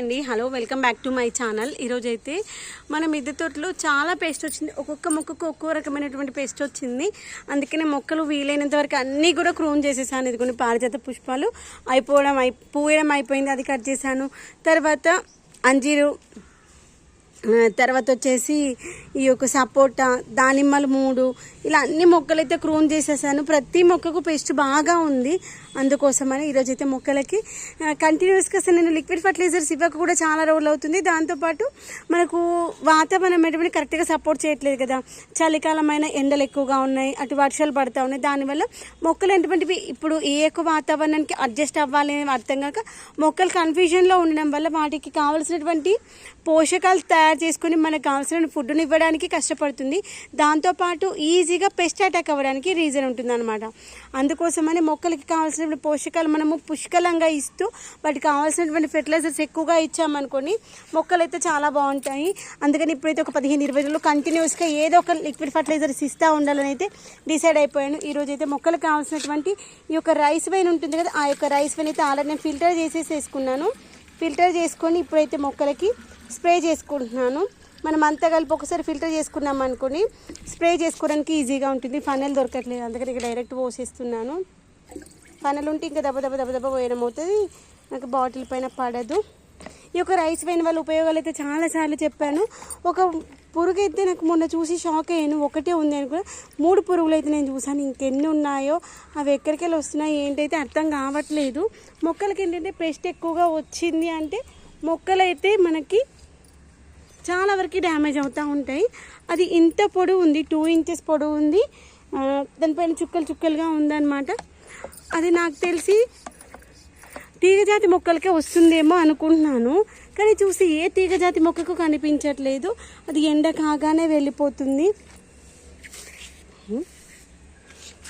అండి. Hello welcome back to my channel. ఈరోజు అయితే మన మిద్దె తోటలో చాలా పేస్ట్ వచ్చింది. ఒక్కొక్క మొక్కకు ఒక్కో రకమైనటువంటి పేస్ట్ వచ్చింది. అందుకనే మొక్కలు వీలైనంత వరకు అన్నీ కూడా క్రూన్ చేసేసాను. ఇది కొన్ని పారిజాత పుష్పాలు. అయిపోవడం అయి పూయడం అయిపోయింది. అది కట్ చేశాను. తర్వాత అంజీరు తర్వాత వచ్చేసి ఈ యొక్క సపోటా దానిమ్మలు మూడు ఇలా అన్ని మొక్కలు అయితే క్రూన్ చేసేసాను. ప్రతి మొక్కకు పెస్ట్ బాగా ఉంది. అందుకోసమని ఈరోజు అయితే మొక్కలకి కంటిన్యూస్గా అసలు నేను లిక్విడ్ ఫర్టిలైజర్స్ ఇవ్వక కూడా చాలా రోజులు అవుతుంది. దాంతోపాటు మనకు వాతావరణం ఎటువంటి కరెక్ట్గా సపోర్ట్ చేయట్లేదు కదా. చలికాలమైన ఎండలు ఎక్కువగా ఉన్నాయి అటు వర్షాలు పడతా ఉన్నాయి. దానివల్ల మొక్కలు ఎటువంటివి ఇప్పుడు ఏ ఎక్కువ వాతావరణానికి అడ్జస్ట్ అవ్వాలి అర్థం కాక మొక్కలు కన్ఫ్యూజన్లో ఉండడం వల్ల వాటికి కావాల్సినటువంటి పోషకాలు తయారు చేసుకొని మనకు కావాల్సిన ఫుడ్ని ఇవ్వడానికి కష్టపడుతుంది. దాంతోపాటు ఈజీగా పెస్ట్ అటాక్ అవ్వడానికి రీజన్ ఉంటుంది అనమాట అందుకోసమని మొక్కలకి కావాల్సిన పోషకాలు మనము పుష్కలంగా ఇస్తూ వాటికి కావాల్సినటువంటి ఫెర్టిలైజర్స్ ఎక్కువగా ఇచ్చామనుకోని మొక్కలు అయితే చాలా బాగుంటాయి. అందుకని ఇప్పుడైతే ఒక పదిహేను ఇరవై రోజులు కంటిన్యూస్గా ఏదో ఒక లిక్విడ్ ఫర్టిలైజర్స్ ఇస్తూ ఉండాలని అయితే డిసైడ్ అయిపోయాను. ఈరోజు అయితే మొక్కలకు కావాల్సినటువంటి ఈ యొక్క రైస్ వైన్ ఉంటుంది కదా ఆ యొక్క రైస్ వైన్ అయితే ఆల్రెడీ నేను ఫిల్టర్ చేసేసి వేసుకున్నాను ఫిల్టర్ చేసుకొని ఇప్పుడైతే మొక్కలకి స్ప్రే చేసుకుంటున్నాను. మనం అంతా కలిపి ఒకసారి ఫిల్టర్ చేసుకున్నాం అనుకుని స్ప్రే చేసుకోవడానికి ఈజీగా ఉంటుంది. ఫనల్ దొరకట్లేదు. అందుకని ఇక డైరెక్ట్ పోసేస్తున్నాను. ఫనల్ ఉంటే ఇంకా దెబ్బ దెబ్బ దెబ్బ దెబ్బ పోయడం అవుతుంది. నాకు బాటిల్ పైన పడదు. ఈ యొక్క రైస్ పైన వాళ్ళ ఉపయోగాలు అయితే చాలాసార్లు చెప్పాను. ఒక పురుగు అయితే నాకు మొన్న చూసి షాక్ అయ్యాను. ఒకటే ఉంది అని కూడా. మూడు పురుగులు అయితే నేను చూసాను ఇంకెన్ని ఉన్నాయో అవి ఎక్కడికి వెళ్ళి వస్తున్నాయి ఏంటైతే అర్థం కావట్లేదు. మొక్కలకి ఏంటంటే పెస్ట్ ఎక్కువగా వచ్చింది అంటే మొక్కలైతే మనకి చాలా వరకు డ్యామేజ్ అవుతూ ఉంటాయి. అది ఇంత పొడవు ఉంది టూ ఇంచెస్ పొడవు ఉంది. దానిపైన చుక్కలు చుక్కలుగా ఉందన్నమాట. అది నాకు తెలిసి తీగజాతి మొక్కలకే వస్తుందేమో అనుకుంటున్నాను. కానీ చూసి ఏ తీగజాతి మొక్కకు కనిపించట్లేదు. అది ఎండ కాగానే వెళ్ళిపోతుంది.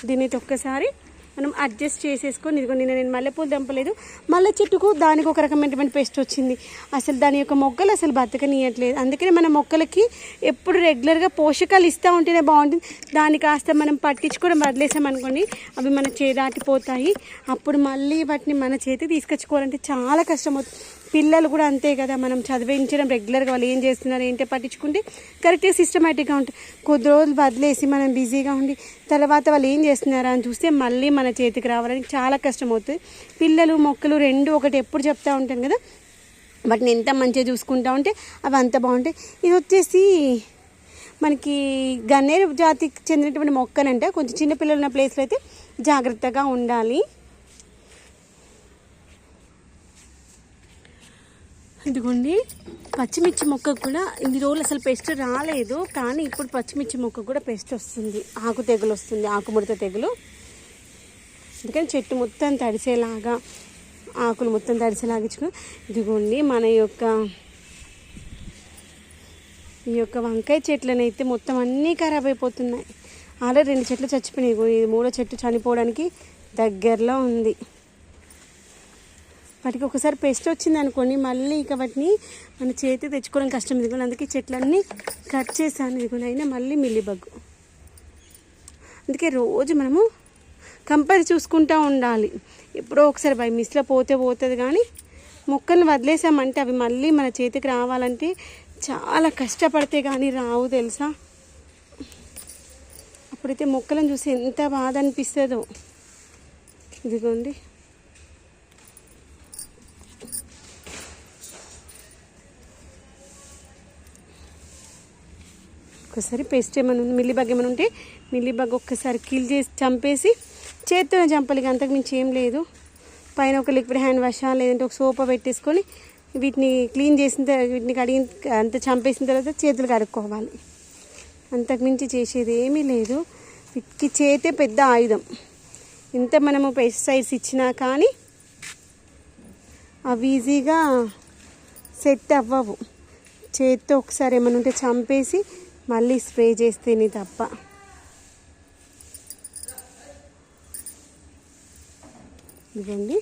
దీనికి ఒక్కసారి మనం అడ్జస్ట్ చేసేసుకొని ఇదిగో నిన్న నేను మల్లెపూలు దంపలేదు. మల్లె చెట్టుకు దానికి ఒక రకమైనటువంటి పెస్ట్ వచ్చింది. అసలు దాని యొక్క మొక్కలు అసలు బతకనీయట్లేదు. అందుకనే మన మొక్కలకి ఎప్పుడు రెగ్యులర్గా పోషకాలు ఇస్తూ ఉంటేనే బాగుంటుంది. దాన్ని కాస్త మనం పట్టించుకోవడం వదిలేసామనుకోండి అవి మన చేదాటిపోతాయి. అప్పుడు మళ్ళీ వాటిని మన చేతికి తీసుకొచ్చుకోవాలంటే చాలా కష్టం అవుతుంది పిల్లలు కూడా అంతే కదా మనం చదివించడం రెగ్యులర్గా వాళ్ళు ఏం చేస్తున్నారు ఏంటో పట్టించుకుంటే కరెక్ట్గా సిస్టమేటిక్గా ఉంటుంది కొద్ది రోజులు వదిలేసి మనం బిజీగా ఉండి తర్వాత వాళ్ళు ఏం చేస్తున్నారా అని చూస్తే మళ్ళీ మన చేతికి రావడానికి చాలా కష్టం అవుతుంది పిల్లలు మొక్కలు రెండు ఒకటి ఎప్పుడు చెప్తూ ఉంటాను కదా వాటిని ఎంత మంచిగా చూసుకుంటా ఉంటే అవి అంత బాగుంటాయి. ఇది వచ్చేసి మనకి గన్నేరు జాతికి చెందినటువంటి మొక్కనంటే కొంచెం చిన్నపిల్లలు ఉన్న ప్లేస్లో అయితే జాగ్రత్తగా ఉండాలి. ఇదిగోండి పచ్చిమిర్చి మొక్కకు కూడా ఇన్ని రోజులు అసలు పెస్ట్ రాలేదు కానీ ఇప్పుడు పచ్చిమిర్చి మొక్కకు కూడా పెస్ట్ వస్తుంది. ఆకు తెగులు వస్తుంది ఆకుముడత తెగులు. అందుకని చెట్టు మొత్తం తడిసేలాగా ఆకులు మొత్తం తడిసేలాగా ఇచ్చుకుని ఇదిగోండి మన యొక్క ఈ యొక్క వంకాయ చెట్లను అయితే మొత్తం అన్నీ ఖరాబ్ అయిపోతున్నాయి. ఆల్రెడీ రెండు చెట్లు చచ్చిపోయినాయి ఇది మూడో చెట్టు చనిపోవడానికి దగ్గరలో ఉంది. వాటికి ఒకసారి పెస్ట్ వచ్చింది అనుకోండి మళ్ళీ ఇక వాటిని మన చేతి తెచ్చుకోవడం కష్టం. ఇదిగోండి అందుకే చెట్లన్నీ కట్ చేశాను. ఇదిగోండి అయినా మళ్ళీ మిల్లిబగ్గు అందుకే రోజు మనము కంపల్సరీ చూసుకుంటూ ఉండాలి. ఎప్పుడో ఒకసారి బై మిస్లో పోతే పోతుంది కానీ మొక్కల్ని వదిలేసామంటే అవి మళ్ళీ మన చేతికి రావాలంటే చాలా కష్టపడితే కానీ రావు తెలుసా? అప్పుడైతే మొక్కలను చూసి ఎంత బాధ అనిపిస్తుందో. ఇదిగోండి. ఒక్కసారి పేస్ట్ ఏమైనా ఉంది? మిల్లిబగ్ ఏమైనా ఉంటే మిల్లిబగ్ ఒక్కసారి కిల్ చేసి చంపేసి చేత్తోనే చంపాలి అంతకు మించి ఏం లేదు. పైన ఒక లిక్విడ్ హ్యాండ్ వాష్ లేదంటే ఒక సోప పెట్టేసుకొని వీటిని క్లీన్ చేసిన తర్వాత వీటిని కడిగిన అంత చంపేసిన తర్వాత చేతులు కడుక్కోవాలి. అంతకుమించి చేసేది ఏమీ లేదు. వీటికి చేతే పెద్ద ఆయుధం. ఇంత మనము పెస్టిసైడ్స్ ఇచ్చినా కానీ అవి ఈజీగా సెట్ అవ్వవు. చేత్తో ఒకసారి ఏమైనా ఉంటే చంపేసి మళ్ళీ స్ప్రే చేస్తేనే తప్ప. ఇదిగోండి.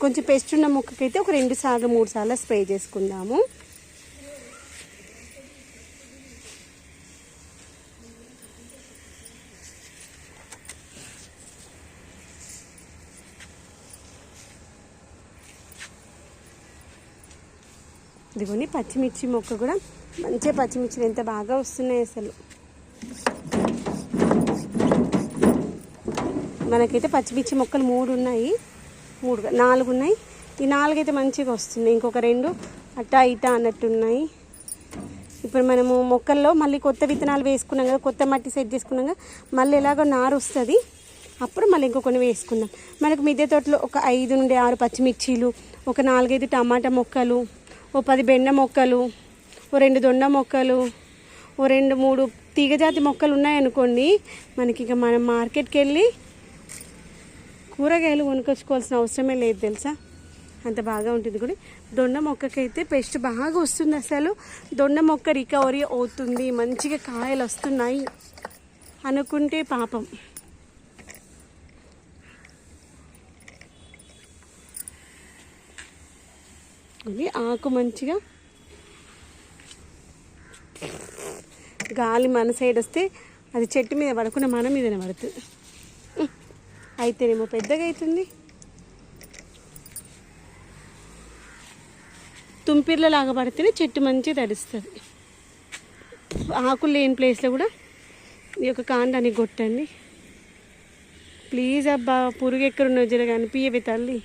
కొంచెం పెస్ట్ ఉన్న మొక్కకైతే ఒక రెండు సార్లు మూడు సార్లు స్ప్రే చేసుకుందాము. ఇదిగోని పచ్చిమిర్చి మొక్క కూడా మంచిగా పచ్చిమిర్చిలు ఎంత బాగా వస్తున్నాయి అసలు. మనకైతే పచ్చిమిర్చి మొక్కలు మూడు ఉన్నాయి. మూడు నాలుగు ఉన్నాయి. ఈ నాలుగు అయితే మంచిగా వస్తున్నాయి. ఇంకొక రెండు అట్టా ఇటా అన్నట్టు ఉన్నాయి. ఇప్పుడు మనము మొక్కల్లో మళ్ళీ కొత్త విత్తనాలు వేసుకున్నాం కదా కొత్త మట్టి సెట్ చేసుకున్నాం కదా మళ్ళీ ఎలాగో నారు వస్తుంది. అప్పుడు మళ్ళీ ఇంకొకటి వేసుకుందాం. మనకు మిద్దె తోటలో ఒక ఐదు నుండి ఆరు పచ్చిమిర్చీలు ఒక నాలుగైదు టమాటా మొక్కలు ఓ పది బెండ మొక్కలు ఓ రెండు దొండ మొక్కలు ఓ రెండు మూడు తీగజాతి మొక్కలు ఉన్నాయనుకోండి మనకి ఇక మనం మార్కెట్కి వెళ్ళి కూరగాయలు కొనుకొచ్చుకోవాల్సిన అవసరమే లేదు తెలుసా? అంత బాగా ఉంటుంది కూడా. దొండ మొక్కకైతే పెస్ట్ బాగా వస్తుంది అసలు. దొండ మొక్క రికవరీ అవుతుంది మంచిగా కాయలు వస్తున్నాయి అనుకుంటే పాపం. ఇది ఆకు మంచిగా గాలి మన సైడ్ వస్తే అది చెట్టు మీద పడకుండా మన మీదనే పడుతుంది అయితేనేమో పెద్దగా అవుతుంది. తుంపిర్లలాగా పడితేనే చెట్టు మంచిగా తడుస్తుంది. ఆకులు లేని ప్లేస్లో కూడా ఈ యొక్క కాండాన్ని కొట్టండి. ప్లీజ్ అబ్బా పురుగు ఎక్కడున్నో జర కనిపించవే తల్లి.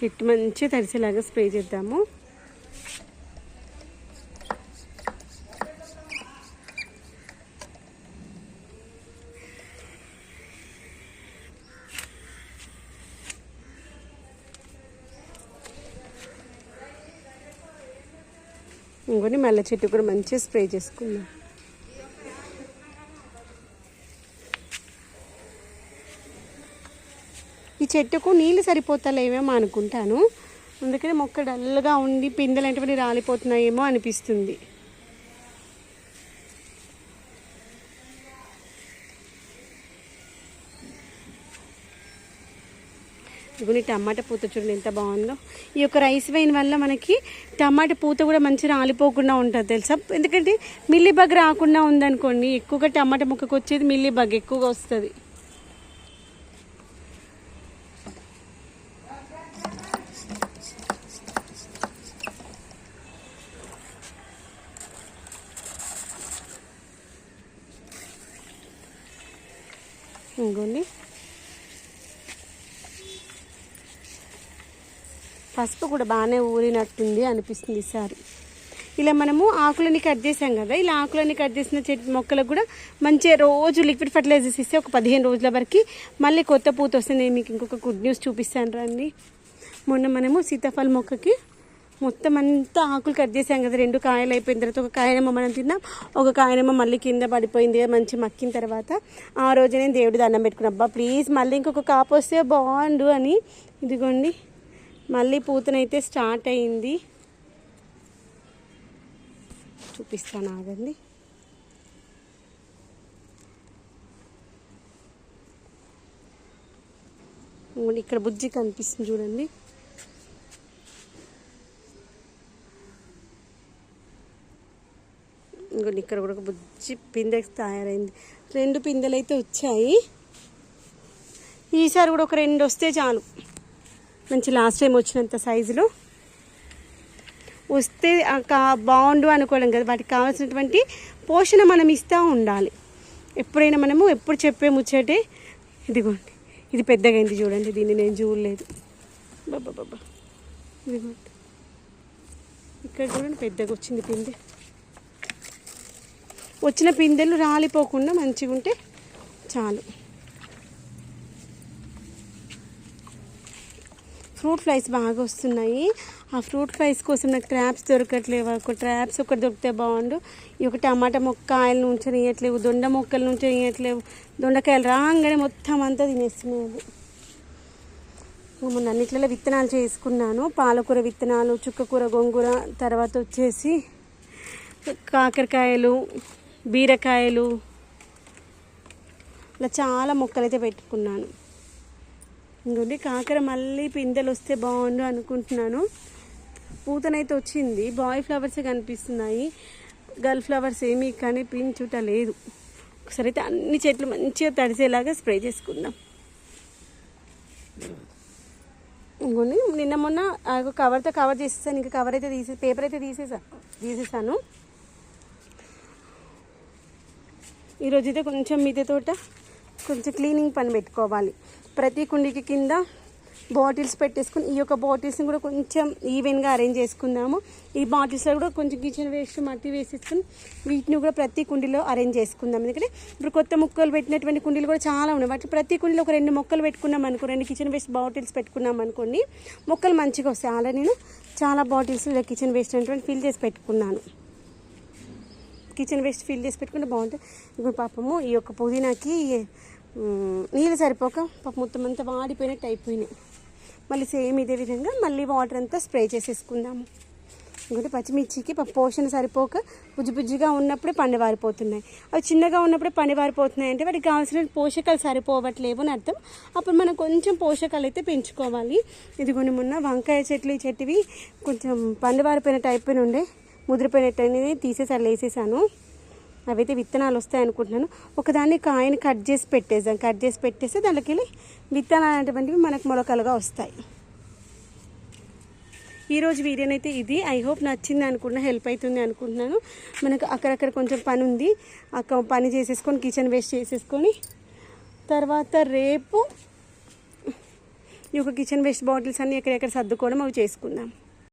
చెట్టు మంచిగా తడిసేలాగా స్ప్రే చేద్దాము. ఇంకొని మళ్ళీ చెట్టు కూడా మంచిగా స్ప్రే చేసుకుందాం. చెట్టుకు నీళ్ళు సరిపోతలేమేమో అనుకుంటాను. అందుకని మొక్క డల్గా ఉండి పిందెలు అంటే రాలిపోతున్నాయేమో అనిపిస్తుంది. ఇదిగోని టమాటా పూత చూడండి ఎంత బాగుందో. ఈ యొక్క రైస్ వైన్ వల్ల మనకి టమాటా పూత కూడా మంచిగా రాలిపోకుండా ఉంటుంది తెలుసా? ఎందుకంటే మిల్లీ బగ్ రాకుండా ఉందనుకోండి ఎక్కువగా టమాటా ముక్కకు వచ్చేది మిల్లీ బగ్ ఎక్కువగా వస్తుంది. ఇంకోండి పసుపు కూడా బాగానే ఊరినట్టుంది అనిపిస్తుంది ఈసారి. ఇలా మనము ఆకులని కట్ చేసాం కదా ఇలా ఆకులని కట్ చేసిన చెట్టు మొక్కలకు కూడా మంచిగా రోజు లిక్విడ్ ఫర్టిలైజర్స్ ఇస్తే ఒక పదిహేను రోజుల వరకు మళ్ళీ కొత్త పూత వస్తుంది. మీకు ఇంకొక గుడ్ న్యూస్ చూపిస్తాను రండి. మొన్న మనము సీతాఫల మొక్కకి మొత్తం అంతా ఆకులు కట్ చేసాం కదా. రెండు కాయలు అయిపోయిన తర్వాత ఒక కాయనేమో మనం తిన్నాం. ఒక కాయనేమో మళ్ళీ కింద పడిపోయింది మంచి మక్కిన తర్వాత. ఆ రోజు నేను దేవుడి దండం పెట్టుకున్నా. అబ్బా ప్లీజ్ మళ్ళీ ఇంకొక కాపు వస్తే బాగుండు అని. ఇదిగోండి. మళ్ళీ పూతనైతే స్టార్ట్ అయింది. చూపిస్తాను ఆగండి. ఇక్కడ బుజ్జి కనిపిస్తుంది చూడండి. ఇంకో ఇక్కడ కూడా ఒక బుజ్జి పిందె తయారైంది. రెండు పిందెలు అయితే వచ్చాయి. ఈసారి కూడా ఒక రెండు వస్తే చాలు. మంచి లాస్ట్ టైం వచ్చినంత సైజులో వస్తే బాగుండు అనుకోవడం కదా వాటికి కావాల్సినటువంటి పోషణ మనం ఇస్తూ ఉండాలి. ఎప్పుడైనా మనము ఎప్పుడు చెప్పే ముచ్చటే ఇదిగోండి ఇది పెద్దగా అయింది చూడండి దీన్ని నేను చూడలేదు. బాబా బాబా ఇదిగోండి. ఇక్కడ చూడండి పెద్దగా వచ్చింది పిండి వచ్చిన పిందెలు రాలిపోకుండా మంచిగా ఉంటే చాలు. ఫ్రూట్ ఫ్లైస్ బాగా వస్తున్నాయి. ఆ ఫ్రూట్ ఫ్లైస్ కోసం నాకు ట్రాప్స్ దొరకట్లేవు. ఒక ట్రాప్స్ ఒకటి దొరికితే బాగుండు. ఈ ఒక టమాటా మొక్క ఆయిల్ నుంచి వేయట్లేవు దొండ మొక్కల నుంచి వేయట్లేవు దొండకాయలు రాగానే మొత్తం అంతా తినేస్తున్నాయి అవి. మొన్న అన్నిట్లలో విత్తనాలు చేసుకున్నాను. పాలకూర విత్తనాలు చుక్కకూర గొంగూర తర్వాత వచ్చేసి కాకరకాయలు బీరకాయలు ఇలా చాలా మొక్కలు అయితే పెట్టుకున్నాను. ఇంకోటి కాకర మళ్ళీ పిందెలు వస్తే బాగుండు అనుకుంటున్నాను. పూతనైతే వచ్చింది. బాయ్ ఫ్లవర్సే కనిపిస్తున్నాయి. గర్ల్ ఫ్లవర్స్ ఏమీ కనిపించుట లేదు. ఒకసారి అయితే అన్ని చెట్లు మంచిగా తడిసేలాగా స్ప్రే చేసుకుందాం. ఇంకొని నిన్న మొన్న కవర్తో కవర్ చేసేసాను. ఇంకా కవర్ అయితే తీసే పేపర్ అయితే తీసేసా తీసేసాను. ఈరోజు అయితే కొంచెం మిద్దె తోట కొంచెం క్లీనింగ్ పని పెట్టుకోవాలి. ప్రతి కుండీకి కింద బాటిల్స్ పెట్టేసుకుని ఈ యొక్క బాటిల్స్ని కూడా కొంచెం ఈవెన్గా అరేంజ్ చేసుకుందాము. ఈ బాటిల్స్లో కూడా కొంచెం కిచెన్ వేస్ట్ మట్టి వేసేసుకుని వీటిని కూడా ప్రతి కుండీలో అరేంజ్ చేసుకుందాం. ఎందుకంటే ఇప్పుడు కొత్త ముక్కలు పెట్టినటువంటి కుండీలు కూడా చాలా ఉన్నాయి. వాటి ప్రతి కుండీలో ఒక రెండు మొక్కలు పెట్టుకున్నాం అనుకో రెండు కిచెన్ వేస్ట్ బాటిల్స్ పెట్టుకున్నాం అనుకోండి మొక్కలు మంచిగా వస్తాయి. అలా నేను చాలా బాటిల్స్ కిచెన్ వేస్ట్ అనేటువంటి ఫిల్ చేసి పెట్టుకున్నాను. కిచెన్ వేస్ట్ ఫిల్ చేసి పెట్టుకుంటే బాగుంటుంది ఇప్పుడు పాపము ఈ యొక్క పుదీనాకి నీళ్ళు సరిపోక పాప మొత్తం అంతా వాడిపోయినట్టు అయిపోయినాయి. మళ్ళీ సేమ్ ఇదే విధంగా మళ్ళీ వాటర్ అంతా స్ప్రే చేసేసుకుందాము. ఇంకోటి పచ్చిమిర్చికి పాప పోషణ సరిపోక బుజ్జి బుజ్జిగా ఉన్నప్పుడే పండివారిపోతున్నాయి అవి చిన్నగా ఉన్నప్పుడే పండివారిపోతున్నాయి అంటే వాటికి కావాల్సిన పోషకాలు సరిపోవట్లేవు అని అర్థం. అప్పుడు మనం కొంచెం పోషకాలు అయితే పెంచుకోవాలి. ఇదిగోని మొన్న వంకాయ చెట్లు ఈ చెట్టువి కొంచెం పండివారిపోయినట్టు అయిపోయి ఉండే. ముదిరిపోయినట్టు అనేది తీసేసి అలా వేసేసాను. అవైతే విత్తనాలు వస్తాయి అనుకుంటున్నాను. ఒకదాన్ని కాయని కట్ చేసి పెట్టేసాం కట్ చేసి పెట్టేస్తే దానికి వెళ్ళి విత్తనాలు అనేటువంటివి మనకు మొలకలుగా వస్తాయి. ఈరోజు వీడియోనైతే ఇది. ఐ హోప్ నచ్చింది అనుకుంటున్నా హెల్ప్ అవుతుంది అనుకుంటున్నాను. మనకు అక్కడక్కడ కొంచెం పని ఉంది. అక్కడ పని చేసేసుకొని కిచెన్ వేస్ట్ చేసేసుకొని తర్వాత రేపు ఈ యొక్క కిచెన్ వేస్ట్ బాటిల్స్ అన్నీ ఎక్కడెక్కడ సర్దుకోవడం అవి చేసుకుందాం.